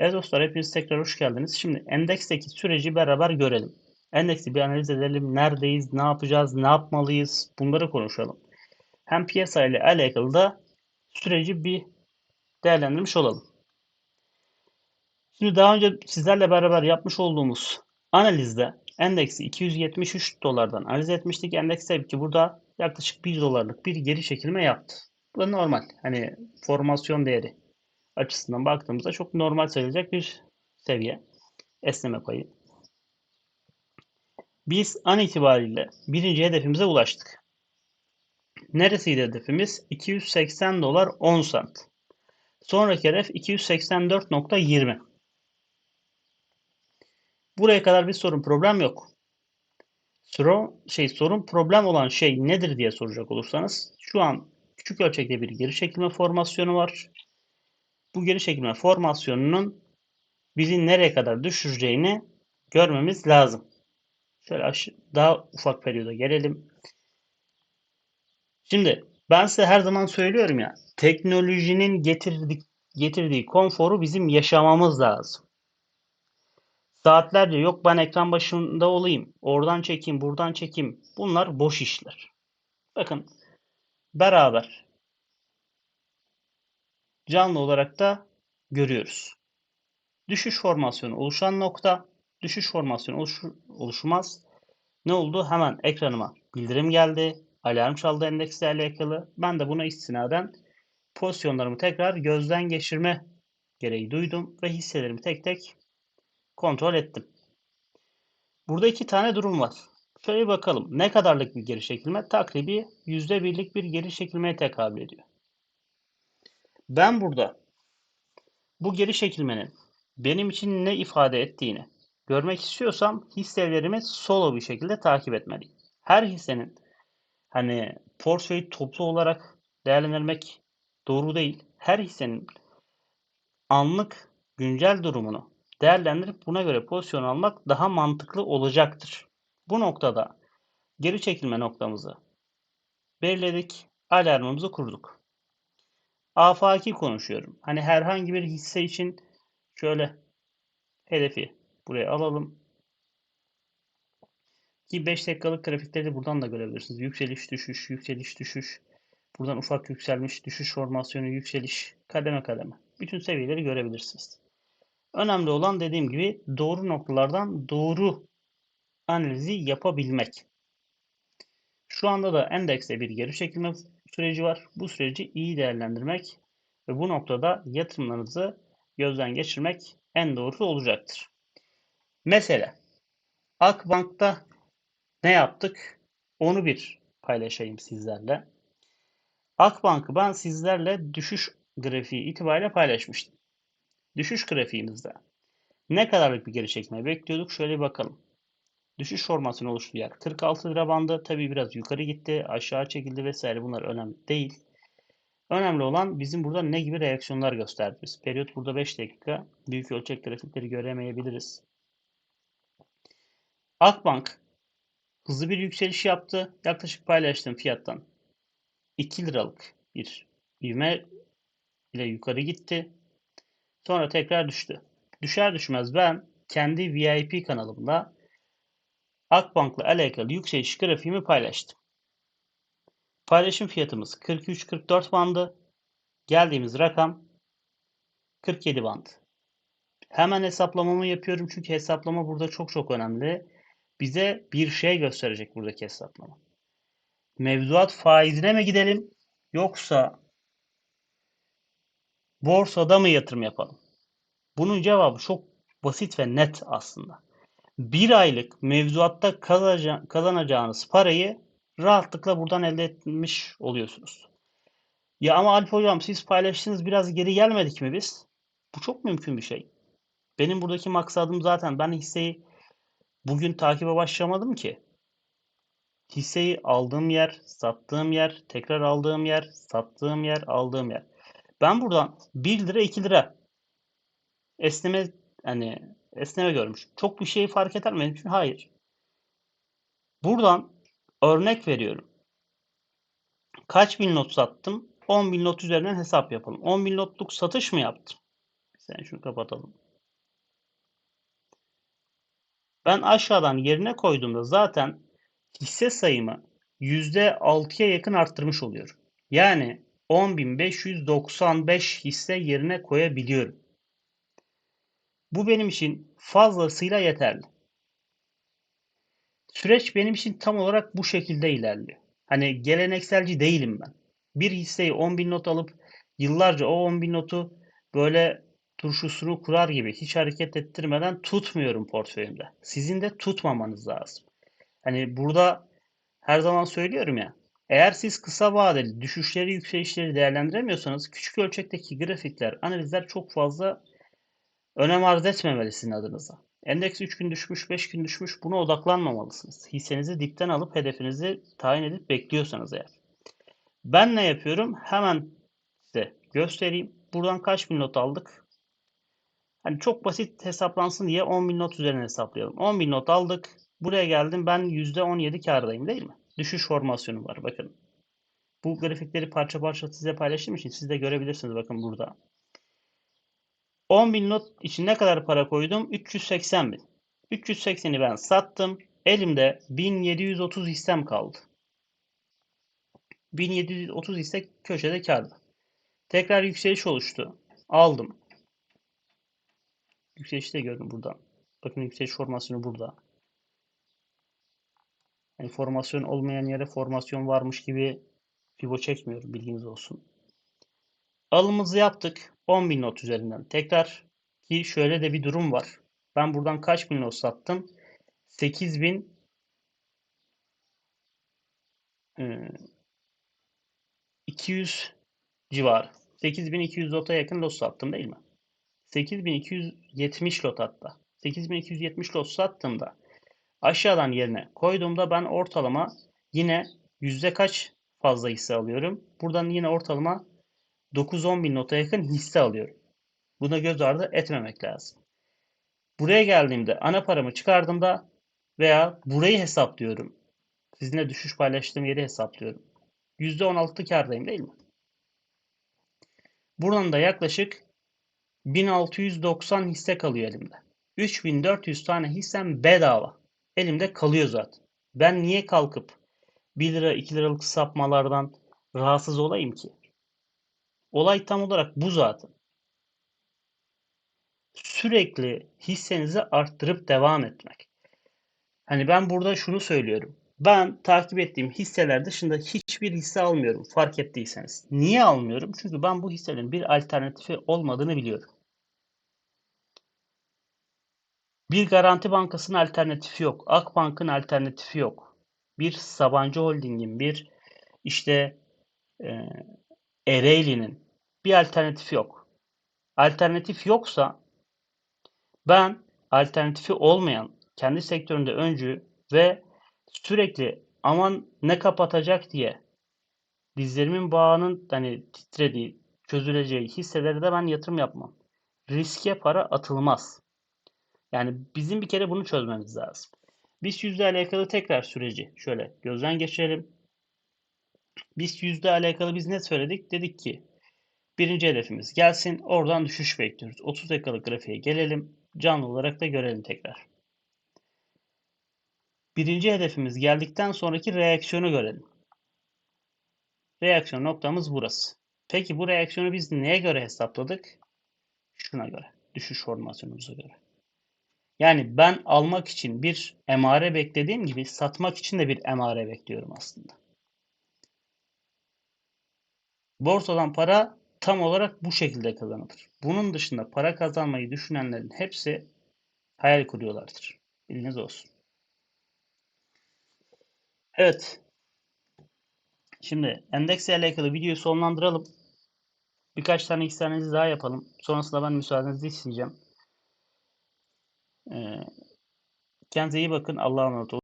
Evet dostlar hepiniz tekrar hoş geldiniz. Şimdi endeksteki süreci beraber görelim. Endeksi bir analiz edelim. Neredeyiz, ne yapacağız, ne yapmalıyız bunları konuşalım. Hem piyasa ile alakalı da süreci bir değerlendirmiş olalım. Şimdi daha önce sizlerle beraber yapmış olduğumuz analizde endeksi 273 dolardan analiz etmiştik. Endeks tabii ki burada yaklaşık 1 dolarlık bir geri çekilme yaptı. Bu da normal. Hani formasyon değeri açısından baktığımızda çok normal sayılacak bir seviye. Esneme payı. Biz an itibariyle birinci hedefimize ulaştık. Neresiydi hedefimiz? 280 dolar 10 cent. Sonraki hedef 284.20. Buraya kadar bir sorun problem yok. Sorun, şey, sorun problem olan şey nedir diye soracak olursanız şu an küçük ölçekte bir geri çekilme formasyonu var. Bu geri çekilme formasyonunun bizi nereye kadar düşüreceğini görmemiz lazım. Şöyle daha ufak periyoda gelelim. Şimdi ben size her zaman söylüyorum ya teknolojinin getirdik, getirdiği konforu bizim yaşamamız lazım. Saatlerce yok ben ekran başında olayım, oradan çekeyim, buradan çekeyim. Bunlar boş işler. Bakın beraber canlı olarak da görüyoruz. Düşüş formasyonu oluşan nokta, düşüş formasyonu oluşur, oluşmaz. Ne oldu? Hemen ekranıma bildirim geldi. Alarm çaldı endeksle alakalı. Ben de buna istinaden pozisyonlarımı tekrar gözden geçirme gereği duydum ve hisselerimi tek tek kontrol ettim. Burada iki tane durum var. Şöyle bakalım. Ne kadarlık bir geri çekilme? Takribi %1'lik bir geri çekilmeye tekabül ediyor. Ben burada bu geri çekilmenin benim için ne ifade ettiğini görmek istiyorsam hisselerimi solo bir şekilde takip etmeliyim. Her hissenin hani portföyü toplu olarak değerlendirmek doğru değil. Her hissenin anlık güncel durumunu değerlendirip buna göre pozisyon almak daha mantıklı olacaktır. Bu noktada geri çekilme noktamızı belirledik, alarmımızı kurduk. Afaki konuşuyorum. Hani herhangi bir hisse için şöyle hedefi buraya alalım. Ki 5 dakikalık grafikleri de buradan da görebilirsiniz. Yükseliş, düşüş, yükseliş, düşüş. Buradan ufak yükselmiş, düşüş formasyonu, yükseliş, kademe kademe. Bütün seviyeleri görebilirsiniz. Önemli olan dediğim gibi doğru noktalardan doğru analizi yapabilmek. Şu anda da endekste bir geri çekilme süreci var. Bu süreci iyi değerlendirmek ve bu noktada yatırımlarınızı gözden geçirmek en doğrusu olacaktır. Mesela Akbank'ta ne yaptık? Onu bir paylaşayım sizlerle. Akbank'ı ben sizlerle düşüş grafiği itibariyle paylaşmıştım. Düşüş grafiğimizde ne kadarlık bir geri çekme bekliyorduk? Şöyle bir bakalım. Düşüş formasyonu oluştu yer 46 lira bandı. Tabi biraz yukarı gitti, aşağı çekildi vesaire bunlar önemli değil. Önemli olan bizim burada ne gibi reaksiyonlar gösterdiğimiz. Periyot burada 5 dakika. Büyük ölçek grafikleri göremeyebiliriz. Akbank hızlı bir yükseliş yaptı. Yaklaşık paylaştığım fiyattan 2 liralık bir ivme ile yukarı gitti. Sonra tekrar düştü. Düşer düşmez ben kendi VIP kanalımda Akbank'la alakalı yükseliş grafiğimi paylaştım. Paylaşım fiyatımız 43-44 bandı. Geldiğimiz rakam 47 bandı. Hemen hesaplamamı yapıyorum çünkü hesaplama burada çok çok önemli. Bize bir şey gösterecek buradaki hesaplama. Mevduat faizine mi gidelim yoksa borsada mı yatırım yapalım? Bunun cevabı çok basit ve net aslında. Bir aylık mevduatta kazanacağınız parayı rahatlıkla buradan elde etmiş oluyorsunuz. Ya ama Alp hocam siz paylaştınız biraz geri gelmedik mi biz? Bu çok mümkün bir şey. Benim buradaki maksadım zaten ben hisseyi bugün takibe başlamadım ki. Hisseyi aldığım yer, sattığım yer, tekrar aldığım yer, sattığım yer, aldığım yer. Ben buradan 1 lira 2 lira esneme hani esneme görmüş. Çok bir şey fark eder mi benim? Hayır. Buradan örnek veriyorum. Kaç bin not sattım? 10 bin not üzerinden hesap yapalım. 10 bin notluk satış mı yaptım? Sen şunu kapatalım. Ben aşağıdan yerine koyduğumda zaten hisse sayımı %6'ya yakın arttırmış oluyor. Yani 10.595 hisse yerine koyabiliyorum. Bu benim için fazlasıyla yeterli. Süreç benim için tam olarak bu şekilde ilerliyor. Hani gelenekselci değilim ben. Bir hisseyi 10.000 not alıp yıllarca o 10.000 notu böyle turşusunu kurar gibi hiç hareket ettirmeden tutmuyorum portföyümde. Sizin de tutmamanız lazım. Hani burada her zaman söylüyorum ya. Eğer siz kısa vadeli düşüşleri, yükselişleri değerlendiremiyorsanız küçük ölçekteki grafikler, analizler çok fazla önem arz etmemeli sizin adınıza. Endeks 3 gün düşmüş, 5 gün düşmüş buna odaklanmamalısınız. Hissenizi dipten alıp hedefinizi tayin edip bekliyorsanız eğer. Ben ne yapıyorum? Hemen size göstereyim. Buradan kaç bin not aldık? Hani çok basit hesaplansın diye 10 bin not üzerine hesaplayalım. 10 bin not aldık. Buraya geldim ben %17 kârdayım değil mi? Düşüş formasyonu var bakın. Bu grafikleri parça parça size paylaştığım için siz de görebilirsiniz bakın burada. 10 bin not için ne kadar para koydum? 380 bin. 380'i ben sattım. Elimde 1730 hissem kaldı. 1730 hisse köşede kârda. Tekrar yükseliş oluştu. Aldım. Yükselişi de gördüm buradan. Bakın yükseliş formasyonu burada. Yani formasyon olmayan yere formasyon varmış gibi fibo çekmiyorum bilginiz olsun. Alımımızı yaptık. 10.000 not üzerinden. Tekrar ki şöyle de bir durum var. Ben buradan kaç bin not sattım? 8000 200 civarı. 8200 lota yakın lot sattım değil mi? 8270 lot hatta. 8270 lot sattığımda aşağıdan yerine koyduğumda ben ortalama yine yüzde kaç fazla hisse alıyorum? Buradan yine ortalama 9-10 bin nota yakın hisse alıyorum. Buna göz ardı etmemek lazım. Buraya geldiğimde ana paramı çıkardığımda veya burayı hesaplıyorum. Sizinle düşüş paylaştığım yeri hesaplıyorum. %16 kardayım değil mi? Buradan da yaklaşık 1690 hisse kalıyor elimde. 3400 tane hissem bedava. Elimde kalıyor zaten. Ben niye kalkıp 1 lira 2 liralık sapmalardan rahatsız olayım ki? Olay tam olarak bu zaten. Sürekli hissenizi arttırıp devam etmek. Hani ben burada şunu söylüyorum. Ben takip ettiğim hisseler dışında hiçbir hisse almıyorum fark ettiyseniz. Niye almıyorum? Çünkü ben bu hisselerin bir alternatifi olmadığını biliyorum. Bir Garanti Bankası'nın alternatifi yok. Akbank'ın alternatifi yok. Bir Sabancı Holding'in, bir işte e, Ereğli'nin bir alternatifi yok. Alternatif yoksa ben alternatifi olmayan kendi sektöründe öncü ve sürekli aman ne kapatacak diye dizlerimin bağının hani titrediği, çözüleceği hisselere de ben yatırım yapmam. Riske para atılmaz. Yani bizim bir kere bunu çözmemiz lazım. BIST yüzde alakalı tekrar süreci şöyle gözden geçirelim. BIST yüzde alakalı biz ne söyledik? Dedik ki birinci hedefimiz gelsin. Oradan düşüş bekliyoruz. 30 dakikalık grafiğe gelelim. Canlı olarak da görelim tekrar. Birinci hedefimiz geldikten sonraki reaksiyonu görelim. Reaksiyon noktamız burası. Peki bu reaksiyonu biz neye göre hesapladık? Şuna göre. Düşüş formasyonumuza göre. Yani ben almak için bir emare beklediğim gibi satmak için de bir emare bekliyorum aslında. Borsadan para tam olarak bu şekilde kazanılır. Bunun dışında para kazanmayı düşünenlerin hepsi hayal kuruyorlardır. Biliniz olsun. Evet. Şimdi endeksle alakalı videoyu sonlandıralım. Birkaç tane isterenizi daha yapalım. Sonrasında ben müsaadenizi isteyeceğim. Ee, kendinize iyi bakın. Allah'a emanet olun.